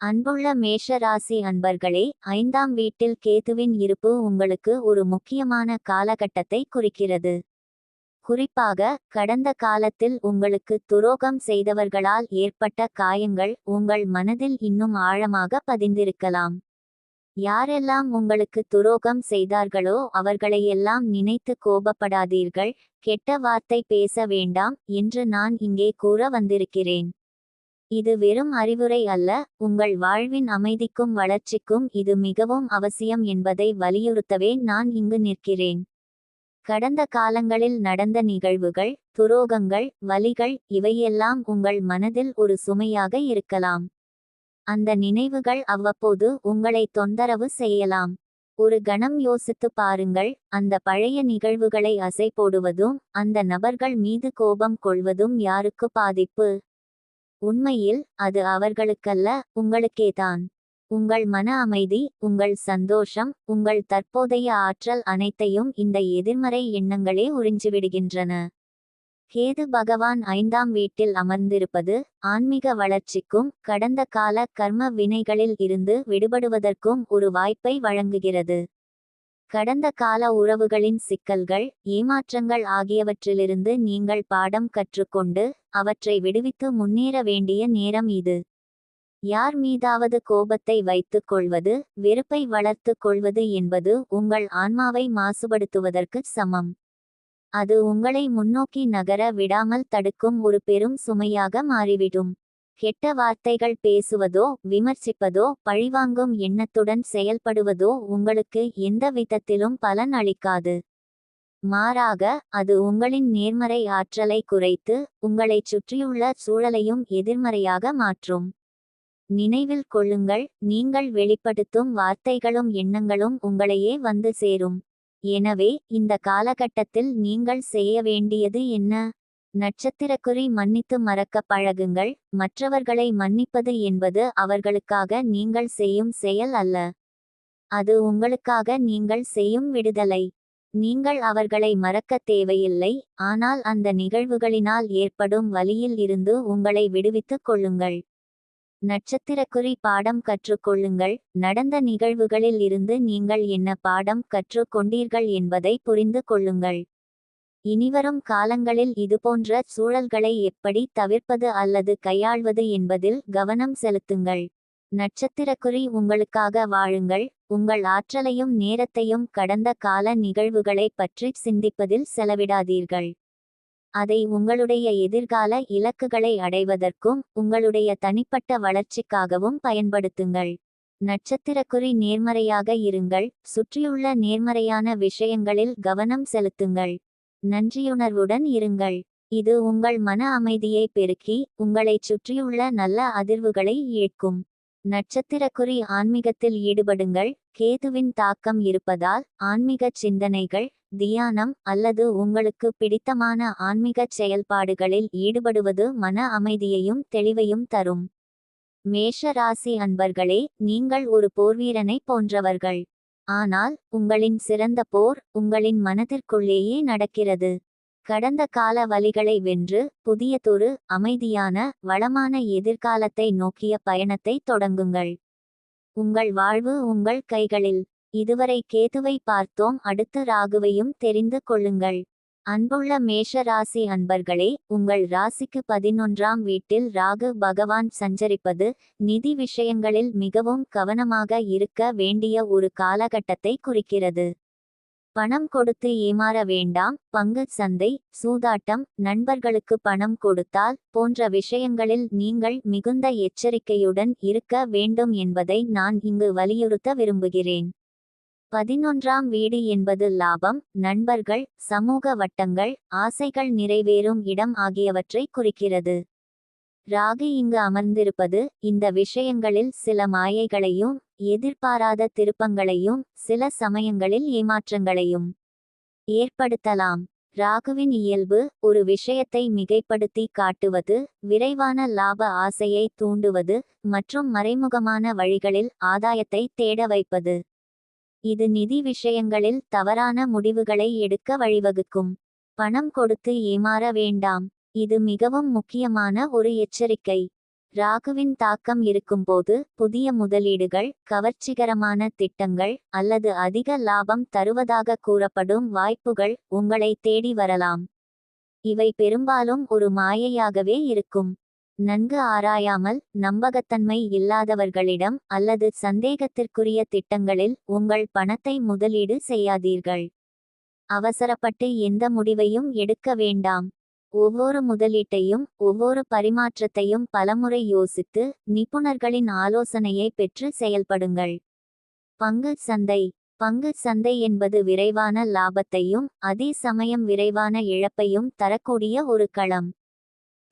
அன்புள்ள மேஷராசி அன்பர்களே ஐந்தாம் வீட்டில் கேதுவின் இருப்பு உங்களுக்கு ஒரு முக்கியமான காலகட்டத்தை குறிக்கிறது. குறிப்பாக கடந்த காலத்தில் உங்களுக்கு துரோகம் செய்தவர்களால் ஏற்பட்ட காயங்கள் உங்கள் மனதில் இன்னும் ஆழமாக பதிந்திருக்கலாம். யாரெல்லாம் உங்களுக்கு துரோகம் செய்தார்களோ அவர்களையெல்லாம் நினைத்து கோபப்படாதீர்கள். கெட்ட வார்த்தை பேச வேண்டாம் என்று நான் இங்கே கூற வந்திருக்கிறேன். இது வெறும் அறிவுரை அல்ல உங்கள் வாழ்வின் அமைதிக்கும் வளர்ச்சிக்கும் இது மிகவும் அவசியம் என்பதை வலியுறுத்தவே நான் இங்கு நிற்கிறேன். கடந்த காலங்களில் நடந்த நிகழ்வுகள் துரோகங்கள் வலிகள் இவையெல்லாம் உங்கள் மனதில் ஒரு சுமையாக இருக்கலாம். அந்த நினைவுகள் அவ்வப்போது உங்களை தொந்தரவு செய்யலாம். ஒரு கணம் யோசித்து பாருங்கள் அந்த பழைய நிகழ்வுகளை அசை போடுவதும் அந்த நபர்கள் மீது கோபம் கொள்வதும் யாருக்கு பாதிப்பு? உண்மையில் அது அவர்களுக்கல்ல உங்களுக்கேதான். உங்கள் மன அமைதி உங்கள் சந்தோஷம் உங்கள் தற்போதைய ஆற்றல் அனைத்தையும் இந்த எதிர்மறை எண்ணங்களே உறிஞ்சிவிடுகின்றன. கேது பகவான் ஐந்தாம் வீட்டில் அமர்ந்திருப்பது ஆன்மீக வளர்ச்சிக்கும் கடந்த கால கர்ம வினைகளில் இருந்து விடுபடுவதற்கும் ஒரு வாய்ப்பை வழங்குகிறது. கடந்த கால உறவுகளின் சிக்கல்கள் ஏமாற்றங்கள் ஆகியவற்றிலிருந்து நீங்கள் பாடம் கற்றுக்கொண்டு அவற்றை விடுவித்து முன்னேற வேண்டிய நேரம் இது. யார் மீதாவது கோபத்தை வைத்துக் கொள்வது வெறுப்பை வளர்த்து கொள்வது என்பது உங்கள் ஆன்மாவை மாசுபடுத்துவதற்கு சமம். அது உங்களை முன்னோக்கி நகர விடாமல் தடுக்கும் ஒரு பெரும் சுமையாக மாறிவிடும். கெட்ட வார்த்தைகள் பேசுவதோ விமர்சிப்பதோ பழிவாங்கும் எண்ணத்துடன் செயல்படுவதோ உங்களுக்கு எந்த விதத்திலும் பலன் அளிக்காது. மாறாக அது உங்களின் நேர்மறை ஆற்றலை குறைத்து உங்களைச் சுற்றியுள்ள சூழலையும் எதிர்மறையாக மாற்றும். நினைவில் கொள்ளுங்கள் நீங்கள் வெளிப்படுத்தும் வார்த்தைகளும் எண்ணங்களும் உங்களையே வந்து சேரும். எனவே இந்த காலகட்டத்தில் நீங்கள் செய்ய வேண்டியது என்ன? நட்சத்திரக்குறி மன்னித்து மறக்க பழகுங்கள். மற்றவர்களை மன்னிப்பது என்பது அவர்களுக்காக நீங்கள் செய்யும் செயல் அல்ல. அது உங்களுக்காக நீங்கள் செய்யும் விடுதலை. நீங்கள் அவர்களை மறக்க தேவையில்லை. ஆனால் அந்த நிகழ்வுகளினால் ஏற்படும் வழியில் இருந்து உங்களை விடுவித்துக் கொள்ளுங்கள். நட்சத்திரக்குறி பாடம் கற்றுக்கொள்ளுங்கள் நடந்த நிகழ்வுகளில் இருந்து நீங்கள் என்ன பாடம் கற்றுக் கொண்டீர்கள் என்பதை புரிந்து கொள்ளுங்கள். இனிவரும் காலங்களில் இதுபோன்ற சூழல்களை எப்படி தவிர்ப்பது அல்லது கையாள்வது என்பதில் கவனம் செலுத்துங்கள். நட்சத்திரக்குறி உங்களுக்காக வாழுங்கள். உங்கள் ஆற்றலையும் நேரத்தையும் கடந்த கால நிகழ்வுகளை பற்றி சிந்திப்பதில் செலவிடாதீர்கள். அதை உங்களுடைய எதிர்கால இலக்குகளை அடைவதற்கும் உங்களுடைய தனிப்பட்ட வளர்ச்சிக்காகவும் பயன்படுத்துங்கள். நட்சத்திரக்குறி நேர்மறையாக இருங்கள். சுற்றியுள்ள நேர்மறையான விஷயங்களில் கவனம் செலுத்துங்கள். நன்றியுணர்வுடன் இருங்கள். இது உங்கள் மன அமைதியை பெருக்கி உங்களைச் சுற்றியுள்ள நல்ல அதிர்வுகளை ஈர்க்கும். நட்சத்திரக்குறி ஆன்மீகத்தில் ஈடுபடுங்கள். கேதுவின் தாக்கம் இருப்பதால் ஆன்மீகச் சிந்தனைகள் தியானம் அல்லது உங்களுக்கு பிடித்தமான ஆன்மீக செயல்பாடுகளில் ஈடுபடுவது மன அமைதியையும் தெளிவையும் தரும். மேஷ ராசி அன்பர்களே நீங்கள் ஒரு போர்வீரனை போன்றவர்கள். ஆனால் உங்களின் சிறந்த போர் உங்களின் மனதிற்குள்ளேயே நடக்கிறது. கடந்த கால வழிகளை வென்று புதியதொரு அமைதியான வளமான எதிர்காலத்தை நோக்கிய பயணத்தை தொடங்குங்கள். உங்கள் வாழ்வு உங்கள் கைகளில். இதுவரை கேதுவை பார்த்தோம் அடுத்து ராகுவையும் தெரிந்து கொள்ளுங்கள். அன்புள்ள மேஷ ராசி அன்பர்களே உங்கள் ராசிக்கு பதினொன்றாம் வீட்டில் ராகு பகவான் சஞ்சரிப்பது நிதி விஷயங்களில் மிகவும் கவனமாக இருக்க வேண்டிய ஒரு காலகட்டத்தை குறிக்கிறது. பணம் கொடுத்து ஏமாற வேண்டாம் பங்கு சந்தை சூதாட்டம் நண்பர்களுக்கு பணம் கொடுத்தால் போன்ற விஷயங்களில் நீங்கள் மிகுந்த எச்சரிக்கையுடன் இருக்க வேண்டும் என்பதை நான் இங்கு வலியுறுத்த விரும்புகிறேன். பதினொன்றாம் வீடு என்பது லாபம் நண்பர்கள் சமூக வட்டங்கள் ஆசைகள் நிறைவேறும் இடம் ஆகியவற்றை குறிக்கிறது. ராகு இங்கு அமர்ந்திருப்பது இந்த விஷயங்களில் சில மாயைகளையும் எதிர்பாராத திருப்பங்களையும் சில சமயங்களில் ஏமாற்றங்களையும் ஏற்படுத்தலாம். ராகுவின் இயல்பு ஒரு விஷயத்தை மிகைப்படுத்தி காட்டுவது விரைவான லாப ஆசையை தூண்டுவது மற்றும் மறைமுகமான வழிகளில் ஆதாயத்தை தேட வைப்பது. இது நிதி விஷயங்களில் தவறான முடிவுகளை எடுக்க வழிவகுக்கும். பணம் கொடுத்து ஏமாற வேண்டாம். இது மிகவும் முக்கியமான ஒரு எச்சரிக்கை. ராகுவின் தாக்கம் இருக்கும்போது புதிய முதலீடுகள் கவர்ச்சிகரமான திட்டங்கள் அல்லது அதிக லாபம் தருவதாக கூறப்படும் வாய்ப்புகள் உங்களை தேடி வரலாம். இவை பெரும்பாலும் ஒரு மாயையாகவே இருக்கும். நன்கு ஆராயாமல் நம்பகத்தன்மை இல்லாதவர்களிடம் அல்லது சந்தேகத்திற்குரிய திட்டங்களில் உங்கள் பணத்தை முதலீடு செய்யாதீர்கள். அவசரப்பட்டு எந்த முடிவையும் எடுக்க வேண்டாம். ஒவ்வொரு முதலீட்டையும் ஒவ்வொரு பரிமாற்றத்தையும் பலமுறை யோசித்து நிபுணர்களின் ஆலோசனையை பெற்று செயல்படுங்கள். பங்கு சந்தை. பங்கு சந்தை என்பது விரைவான லாபத்தையும் அதே சமயம் விரைவான இழப்பையும் தரக்கூடிய ஒரு களம்.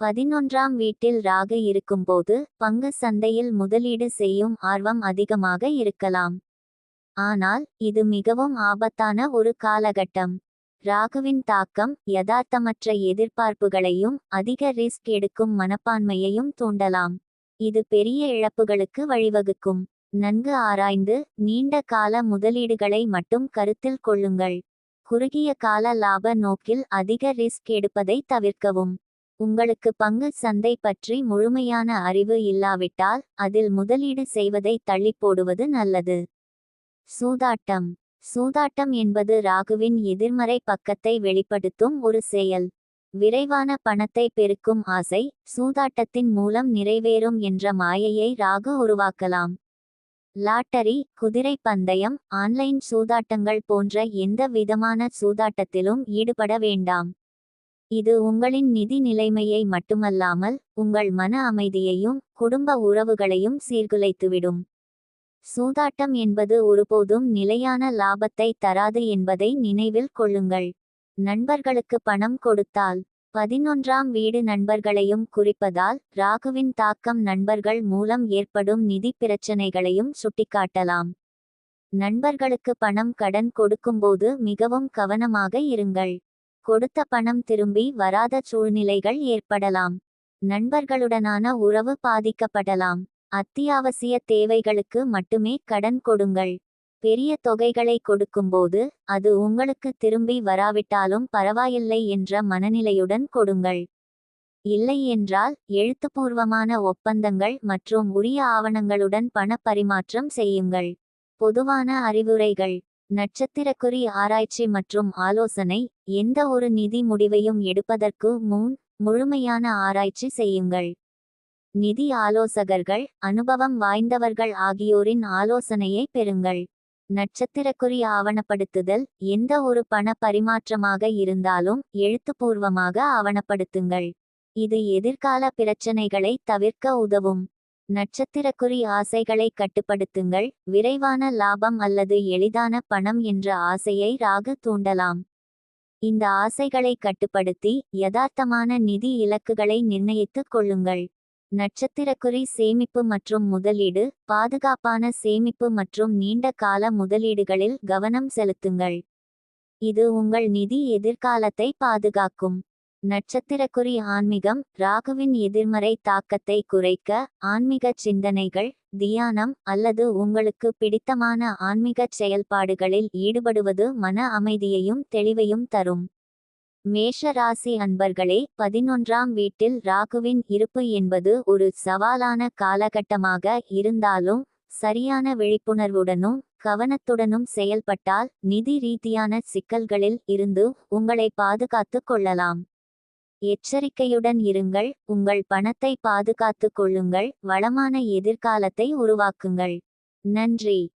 பதினொன்றாம் வீட்டில் ராகு இருக்கும்போது பங்கு சந்தையில் முதலீடு செய்யும் ஆர்வம் அதிகமாக இருக்கலாம். ஆனால் இது மிகவும் ஆபத்தான ஒரு காலகட்டம். ராகுவின் தாக்கம் யதார்த்தமற்ற எதிர்பார்ப்புகளையும் அதிக ரிஸ்க் எடுக்கும் மனப்பான்மையையும் தூண்டலாம். இது பெரிய இழப்புகளுக்கு வழிவகுக்கும். நன்கு ஆராய்ந்து நீண்ட கால முதலீடுகளை மட்டும் கருத்தில் கொள்ளுங்கள். குறுகிய கால லாப நோக்கில் அதிக ரிஸ்க் எடுப்பதை தவிர்க்கவும். உங்களுக்கு பங்கு சந்தை பற்றி முழுமையான அறிவு இல்லாவிட்டால் அதில் முதலீடு செய்வதை தள்ளி போடுவது நல்லது. சூதாட்டம். சூதாட்டம் என்பது ராகுவின் எதிர்மறை பக்கத்தை வெளிப்படுத்தும் ஒரு செயல். விரைவான பணத்தை பெருக்கும் ஆசை சூதாட்டத்தின் மூலம் நிறைவேறும் என்ற மாயையை ராகு உருவாக்கலாம். லாட்டரி குதிரை பந்தயம் ஆன்லைன் சூதாட்டங்கள் போன்ற எந்த விதமான சூதாட்டத்திலும் ஈடுபட வேண்டாம். இது உங்களின் நிதி நிலைமையை மட்டுமல்லாமல் உங்கள் மன அமைதியையும் குடும்ப உறவுகளையும் சீர்குலைத்துவிடும். சூதாட்டம் என்பது ஒருபோதும் நிலையான லாபத்தை தராது என்பதை நினைவில் கொள்ளுங்கள். நண்பர்களுக்கு பணம் கொடுத்தால் பதினொன்றாம் வீடு நண்பர்களையும் குறிப்பதால் ராகுவின் தாக்கம் நண்பர்கள் மூலம் ஏற்படும் நிதி பிரச்சனைகளையும் சுட்டிக்காட்டலாம். நண்பர்களுக்கு பணம் கடன் கொடுக்கும்போது மிகவும் கவனமாக இருங்கள். கொடுத்த பணம் திரும்பி வராத சூழ்நிலைகள் ஏற்படலாம். நண்பர்களுடனான உறவு பாதிக்கப்படலாம். அத்தியாவசிய தேவைகளுக்கு மட்டுமே கடன் கொடுங்கள். பெரிய தொகைகளை கொடுக்கும்போது அது உங்களுக்கு திரும்பி வராவிட்டாலும் பரவாயில்லை என்ற மனநிலையுடன் கொடுங்கள். இல்லை என்றால் எழுத்துப்பூர்வமான ஒப்பந்தங்கள் மற்றும் உரிய ஆவணங்களுடன் பண பரிமாற்றம் செய்யுங்கள். பொதுவான அறிவுரைகள். நட்சத்திரக்குறி ஆராய்ச்சி மற்றும் ஆலோசனை எந்த ஒரு நிதி முடிவையும் எடுப்பதற்கு முன் முழுமையான ஆராய்ச்சி செய்யுங்கள். நிதி ஆலோசகர்கள் அனுபவம் வாய்ந்தவர்கள் ஆகியோரின் ஆலோசனையை பெறுங்கள். நட்சத்திரக்குறி ஆவணப்படுத்துதல் எந்த ஒரு பண பரிமாற்றமாக இருந்தாலும் எழுத்துப்பூர்வமாக ஆவணப்படுத்துங்கள். இது எதிர்கால பிரச்சனைகளை தவிர்க்க உதவும். நட்சத்திரக்குறி ஆசைகளை கட்டுப்படுத்துங்கள். விரைவான லாபம் அல்லது எளிதான பணம் என்ற ஆசையை ராகு தூண்டலாம். இந்த ஆசைகளை கட்டுப்படுத்தி யதார்த்தமான நிதி இலக்குகளை நிர்ணயித்துக் கொள்ளுங்கள். நட்சத்திரக்குறி சேமிப்பு மற்றும் முதலீடு பாதுகாப்பான சேமிப்பு மற்றும் நீண்ட கால முதலீடுகளில் கவனம் செலுத்துங்கள். இது உங்கள் நிதி எதிர்காலத்தை பாதுகாக்கும். நட்சத்திரக்குறி ஆன்மீகம் ராகுவின் எதிர்மறை தாக்கத்தை குறைக்க ஆன்மீக சிந்தனைகள் தியானம் அல்லது உங்களுக்கு பிடித்தமான ஆன்மீக செயல்பாடுகளில் ஈடுபடுவது மன அமைதியையும் தெளிவையும் தரும். மேஷ ராசி அன்பர்களே பதினொன்றாம் வீட்டில் ராகுவின் இருப்பு என்பது ஒரு சவாலான காலகட்டமாக இருந்தாலும் சரியான விழிப்புணர்வுடனும் கவனத்துடனும் செயல்பட்டால் நிதி ரீதியான சிக்கல்களில் இருந்து உங்களை பாதுகாத்துக் கொள்ளலாம். எச்சரிக்கையுடன் இருங்கள் உங்கள் பணத்தை பாதுகாத்துக் கொள்ளுங்கள் வளமான எதிர்காலத்தை உருவாக்குங்கள். நன்றி.